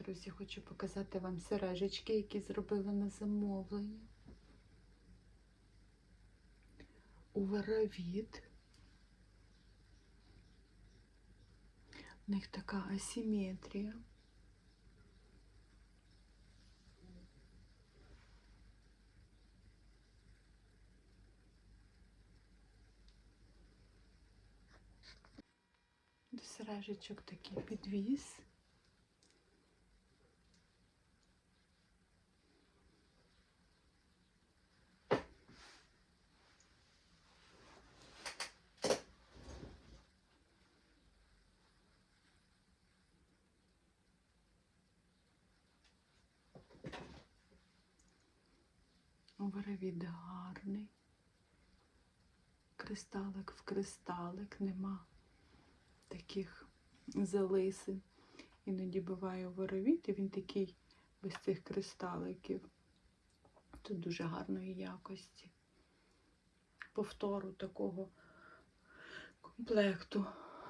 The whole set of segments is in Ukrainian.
Друзі, хочу показати вам сережечки, які зробила на замовлення. У Варавіт. У них така асиметрія. До сережечок такий підвіз. Варавід гарний. Кристалик в кристалик, нема таких залисин. Іноді буває воровіт, і він такий без цих кристаликів. Тут дуже гарної якості. Повтору такого комплекту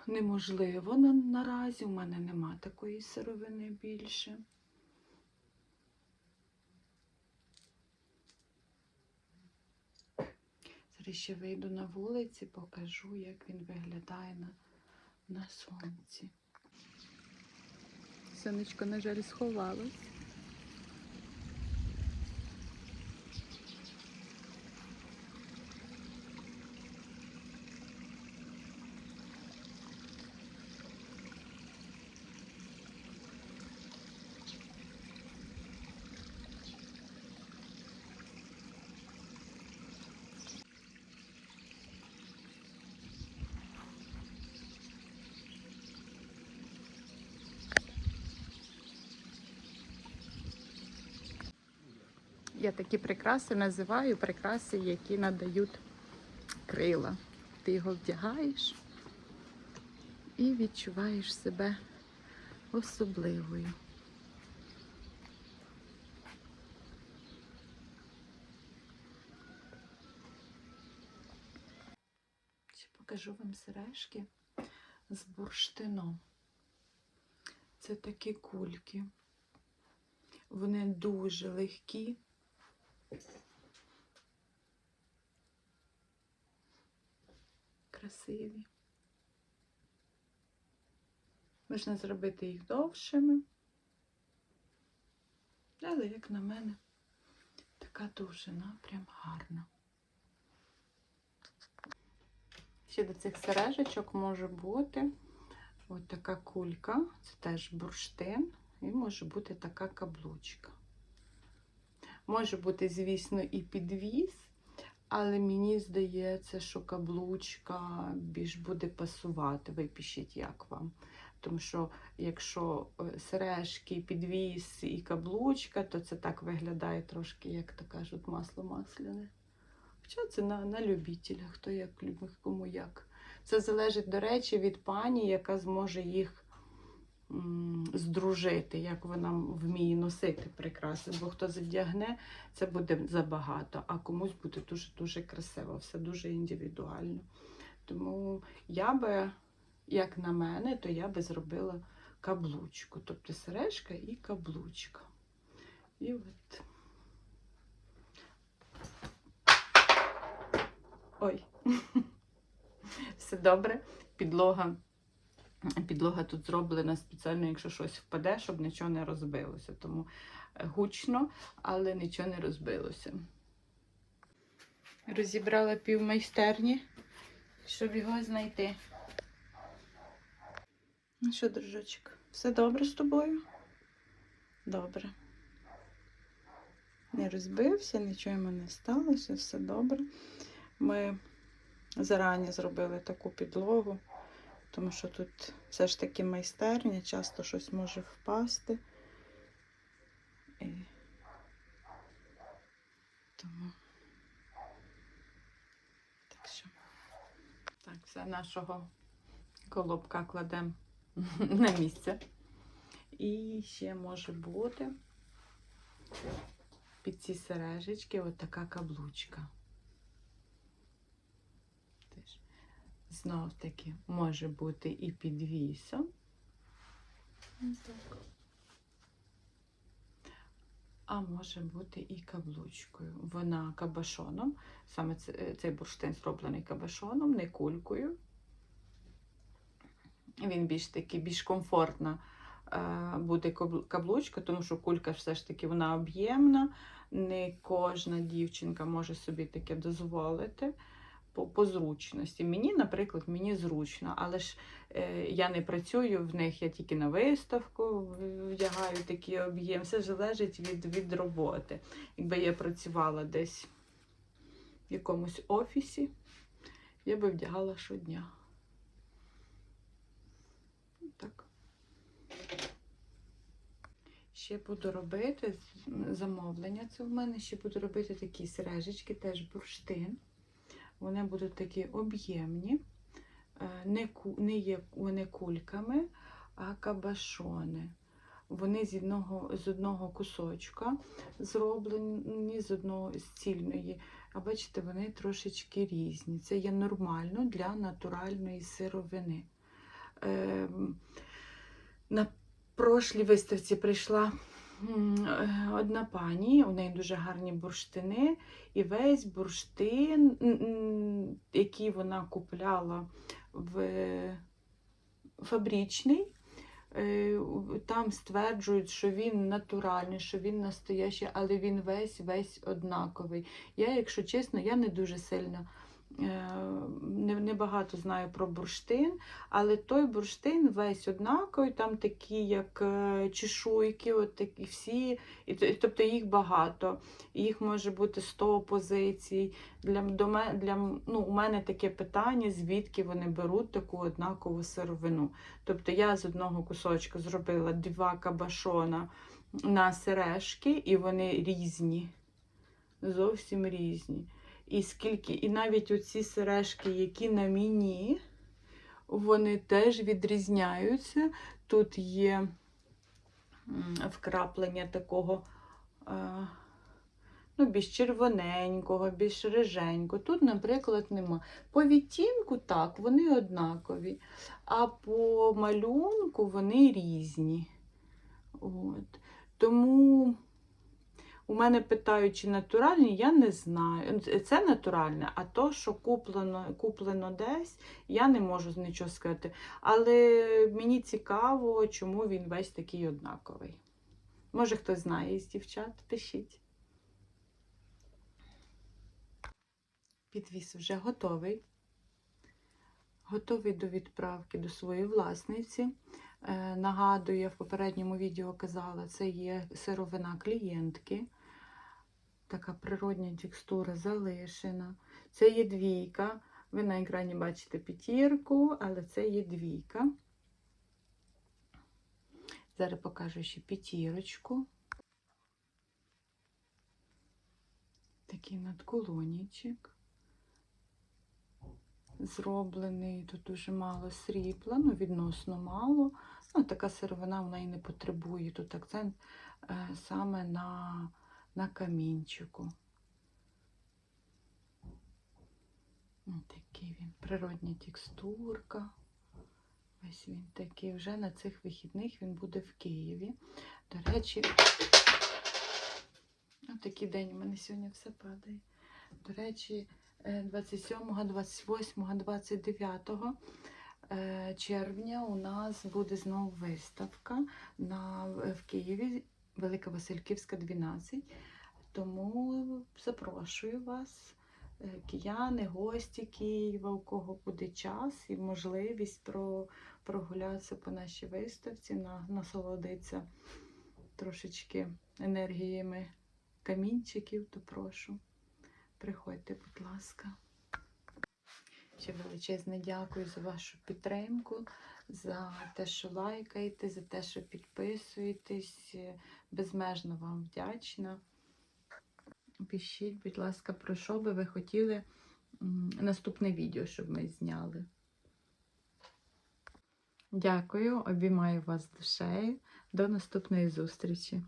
неможливо наразі. У мене нема такої сировини більше. Зараз ще вийду на вулиці, покажу, як він виглядає на, на сонці. Сонечко, на жаль, сховалось. Я такі прикраси називаю прикраси, які надають крила. Ти його вдягаєш і відчуваєш себе особливою. Покажу вам сережки з бурштином. Це такі кульки. Вони дуже легкі. Красиві. Можна зробити їх довшими. Але, як на мене, така довжина прям гарна. Ще до цих сережечок може бути от така кулька, це теж бурштин, і може бути така каблучка. Може бути, звісно, і підвіз, але мені здається, що каблучка більш буде пасувати. Ви пишіть, як вам. Тому що якщо е, сережки, підвіз і каблучка, то це так виглядає трошки, як то кажуть, масло масляне. Хоча це на, на любителя, хто як любить, кому як. Це залежить, до речі, від пані, яка зможе їх здружити, як вона вміє носити прикраси. Бо хто задягне, це буде забагато, а комусь буде дуже-дуже красиво, все дуже індивідуально. Тому я би, як на мене, то я би зробила каблучку. Тобто сережка і каблучка. І от. Ой, все добре. Підлога. Підлога тут зроблена спеціально, якщо щось впаде, щоб нічого не розбилося. Тому е, гучно, але нічого не розбилося. Розібрала пів майстерні, щоб його знайти. Ну що, дружочок, все добре з тобою? Добре. Не розбився, нічого йому не сталося, все добре. Ми зарані зробили таку підлогу, тому що тут все ж таки майстерня, часто щось може впасти. І... Тому так що так, все нашого колобка кладемо на місце. І ще може бути під ці сережечки от така каблучка. Знов таки може бути і підвісом. Так. а може бути і каблучкою. Вона кабашоном, саме е, цей бурштин зроблений кабашоном, не кулькою. Він більш такий, більш комфортна е, буде каблучка, тому що кулька все ж таки вона об'ємна. Не кожна дівчинка може собі таке дозволити по, по зручності. Мені, наприклад, мені зручно, але ж е, я не працюю в них, я тільки на виставку вдягаю такий об'єм. Все залежить від, від роботи. Якби я працювала десь в якомусь офісі, я би вдягала щодня. Так. Ще буду робити замовлення. Це в мене ще буду робити такі сережечки, теж бурштин. Вони будуть такі об'ємні, е, не, ку- не є вони кульками, а кабашони. Вони з одного, з одного кусочка зроблені, з одного з цільної. А бачите, вони трошечки різні. Це є нормально для натуральної сировини. Ем, на прошлій виставці прийшла е, одна пані, у неї дуже гарні бурштини, і весь бурштин, який вона купляла в фабричний, е, там стверджують, що він натуральний, що він настоящий, але він весь весь однаковий. Я, якщо чесно, я не дуже сильно е, не, знаю про бурштин, але той бурштин весь однаковий, там такі, як е, чешуйки, от такі всі, і, тобто їх багато. Їх може бути 100 позицій. Для, до для, ну, у мене таке питання, звідки вони беруть таку однакову сировину. Тобто я з одного кусочка зробила два кабашона на сережки, і вони різні, зовсім різні. І скільки, і навіть оці сережки, які на мені, вони теж відрізняються. Тут є вкраплення такого е, ну, більш червоненького, більш риженького. Тут, наприклад, нема. По відтінку так, вони однакові, а по малюнку вони різні. От. Тому у мене питають, чи натуральні, я не знаю. Це натуральне, а то, що куплено, куплено десь, я не можу нічого сказати. Але мені цікаво, чому він весь такий однаковий. Може, хтось знає із дівчат, пишіть. Підвіс вже готовий. Готовий до відправки до своєї власниці. Е, Нагадую, я в попередньому відео казала, це є сировина клієнтки. Така природня текстура залишена. Це є двійка. Ви на екрані бачите п'ятірку, але це є двійка. Зараз покажу ще п'ятірочку. Такий надколонічик. Зроблений, тут дуже мало срібла, ну, відносно мало. Ну, така сировина вона і не потребує. Тут акцент е, саме на, на камінчику. Такий він, природня текстурка. Ось він такий. Вже на цих вихідних він буде в Києві. До речі, такий день у мене сьогодні все падає. До речі, е, 27, 28, 29 е, червня у нас буде знову виставка на, в Києві, Велика Васильківська, 12. Тому запрошую вас, е, кияни, гості Києва, у кого буде час і можливість про, прогулятися по нашій виставці, на, насолодитися трошечки енергіями камінчиків, то прошу. Приходьте, будь ласка. Ще величезне дякую за вашу підтримку, за те, що лайкаєте, за те, що підписуєтесь. Безмежно вам вдячна. Пишіть, будь ласка, про що би ви хотіли наступне відео, щоб ми зняли. Дякую, обіймаю вас душею. До наступної зустрічі!